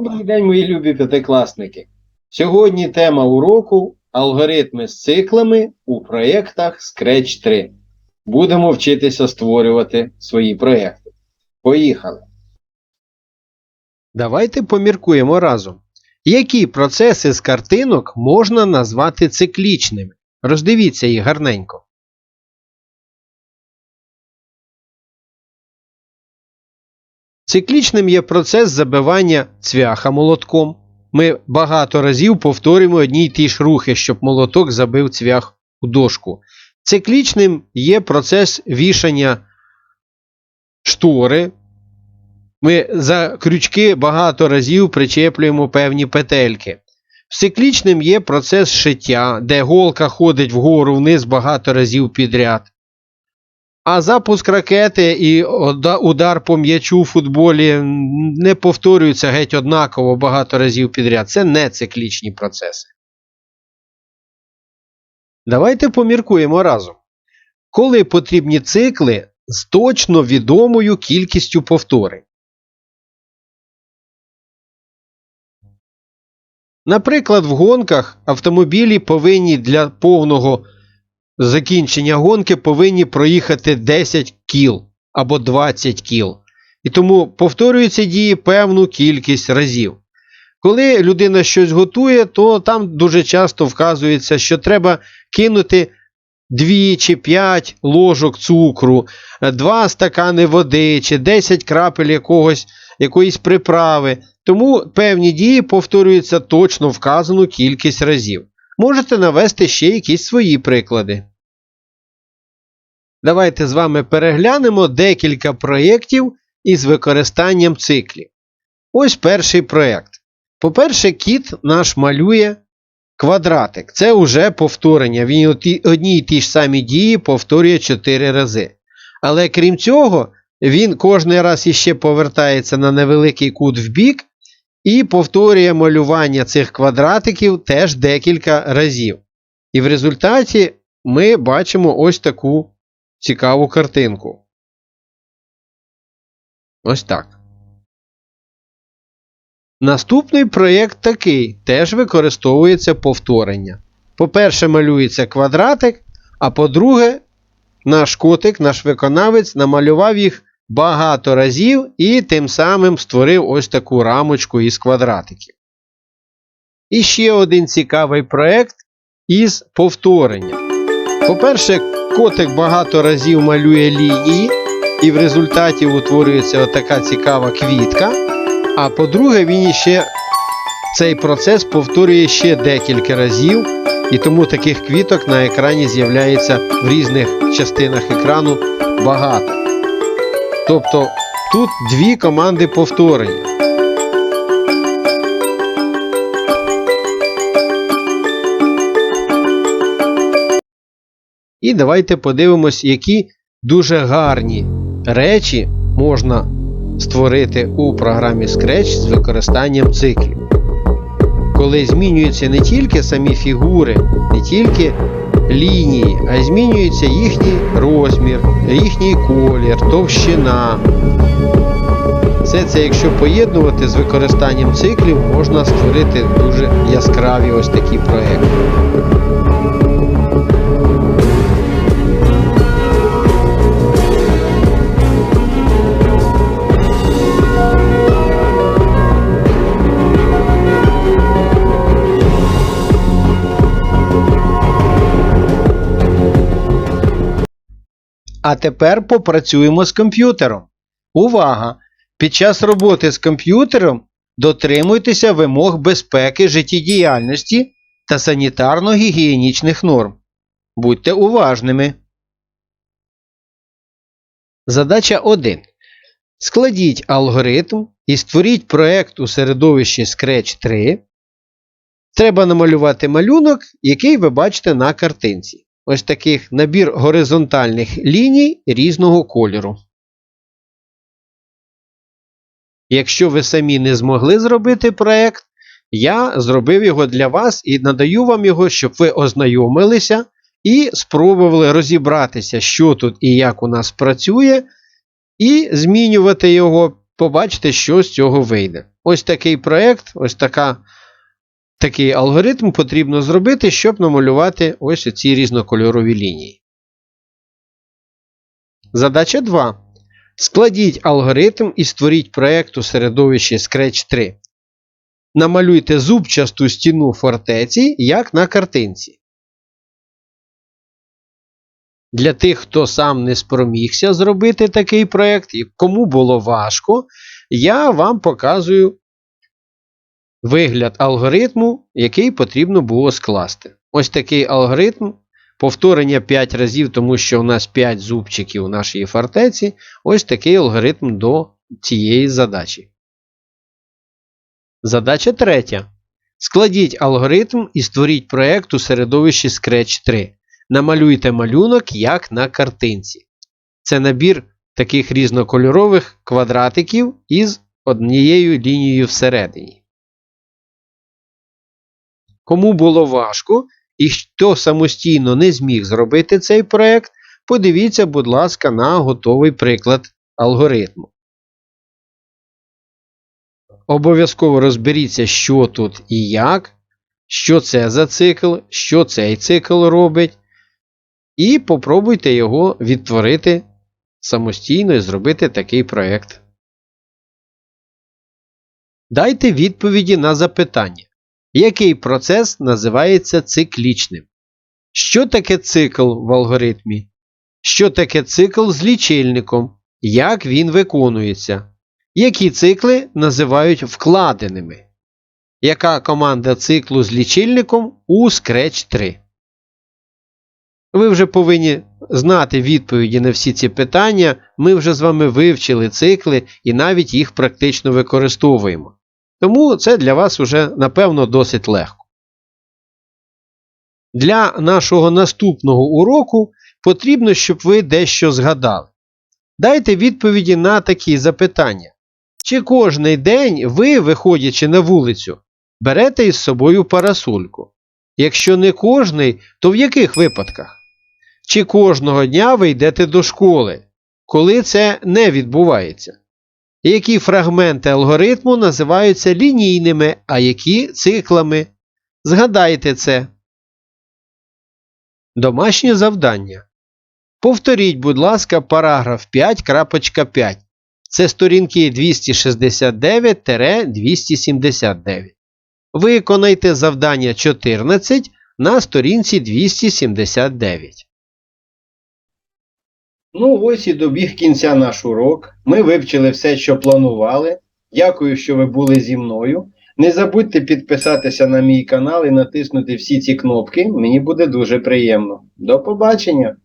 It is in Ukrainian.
Добрий день, мої любі п'ятикласники. Сьогодні тема уроку алгоритми з циклами у проєктах Scratch 3. Будемо вчитися створювати свої проєкти. Поїхали! Давайте поміркуємо разом. Які процеси з картинок можна назвати циклічними? Роздивіться їх гарненько. Циклічним є процес забивання цвяха молотком. Ми багато разів повторюємо одні й ті ж рухи, щоб молоток забив цвях у дошку. Циклічним є процес вішання штори. Ми за крючки багато разів причеплюємо певні петельки. Циклічним є процес шиття, де голка ходить вгору вниз багато разів підряд. А запуск ракети і удар по м'ячу в футболі не повторюються геть однаково багато разів підряд. Це не циклічні процеси. Давайте поміркуємо разом. Коли потрібні цикли з точно відомою кількістю повторень. Наприклад, в гонках автомобілі повинні для повного закінчення гонки повинні проїхати 10 кіл або 20 кіл. І тому повторюються дії певну кількість разів. Коли людина щось готує, то там дуже часто вказується, що треба кинути 2 чи 5 ложок цукру, 2 стакани води чи 10 крапель якогось, якоїсь приправи. Тому певні дії повторюються точно вказану кількість разів. Можете навести ще якісь свої приклади. Давайте з вами переглянемо декілька проєктів із використанням циклів. Ось перший проєкт. По-перше, кіт наш малює квадратик. Це вже повторення. Він оті- одні й ті ж самі дії повторює 4 рази. Але крім цього, він кожний раз іще повертається на невеликий кут в бік і повторює малювання цих квадратиків теж декілька разів. І в результаті ми бачимо ось таку цікаву картинку. Ось так. Наступний проєкт такий теж використовується повторення. По-перше, малюється квадратик, а по-друге, наш котик, наш виконавець намалював їх багато разів і тим самим створив ось таку рамочку із квадратиків. І ще один цікавий проєкт із повторення. По-перше, котик багато разів малює лінії, і в результаті утворюється отака цікава квітка. А по-друге, він іще цей процес повторює ще декілька разів, і тому таких квіток на екрані з'являється в різних частинах екрану багато. Тобто тут дві команди повторення. І давайте подивимось, які дуже гарні речі можна створити у програмі Scratch з використанням циклів. Коли змінюються не тільки самі фігури, не тільки лінії, а змінюється їхній розмір, їхній колір, товщина. Все це, якщо поєднувати з використанням циклів, можна створити дуже яскраві ось такі проекти. А тепер попрацюємо з комп'ютером. Увага! Під час роботи з комп'ютером дотримуйтеся вимог безпеки життєдіяльності та санітарно-гігієнічних норм. Будьте уважними. Задача 1. Складіть алгоритм і створіть проект у середовищі Scratch 3. Треба намалювати малюнок, який ви бачите на картинці. Ось таких набір горизонтальних ліній різного кольору. Якщо ви самі не змогли зробити проект, я зробив його для вас і надаю вам його, щоб ви ознайомилися і спробували розібратися, що тут і як у нас працює, і змінювати його, побачите, що з цього вийде. Ось такий проєкт, ось така, такий алгоритм потрібно зробити, щоб намалювати ось ці різнокольорові лінії. Задача 2. Складіть алгоритм і створіть проєкт у середовищі Scratch 3. Намалюйте зубчасту стіну фортеці, як на картинці. Для тих, хто сам не спромігся зробити такий проєкт, і кому було важко, я вам показую вигляд алгоритму, який потрібно було скласти. Ось такий алгоритм. Повторення 5 разів, тому що у нас 5 зубчиків у нашій фортеці. Ось такий алгоритм до цієї задачі. Задача третя. Складіть алгоритм і створіть проєкт у середовищі Scratch 3. Намалюйте малюнок, як на картинці. Це набір таких різнокольорових квадратиків із однією лінією всередині. Кому було важко і хто самостійно не зміг зробити цей проєкт, подивіться, будь ласка, на готовий приклад алгоритму. Обов'язково розберіться, що тут і як, що це за цикл, що цей цикл робить, і попробуйте його відтворити самостійно і зробити такий проєкт. Дайте відповіді на запитання. Який процес називається циклічним? Що таке цикл в алгоритмі? Що таке цикл з лічильником? Як він виконується? Які цикли називають вкладеними? Яка команда циклу з лічильником у Scratch 3? Ви вже повинні знати відповіді на всі ці питання. Ми вже з вами вивчили цикли і навіть їх практично використовуємо. Тому це для вас уже, напевно, досить легко. Для нашого наступного уроку потрібно, щоб ви дещо згадали. Дайте відповіді на такі запитання. Чи кожний день ви, виходячи на вулицю, берете із собою парасольку? Якщо не кожний, то в яких випадках? Чи кожного дня ви йдете до школи, коли це не відбувається? Які фрагменти алгоритму називаються лінійними, а які циклами? Згадайте це. Домашнє завдання. Повторіть, будь ласка, параграф 5.5. Це сторінки 269-279. Виконайте завдання 14 на сторінці 279. Ну, ось і добіг кінця наш урок. Ми вивчили все, що планували. Дякую, що ви були зі мною. Не забудьте підписатися на мій канал і натиснути всі ці кнопки. Мені буде дуже приємно. До побачення!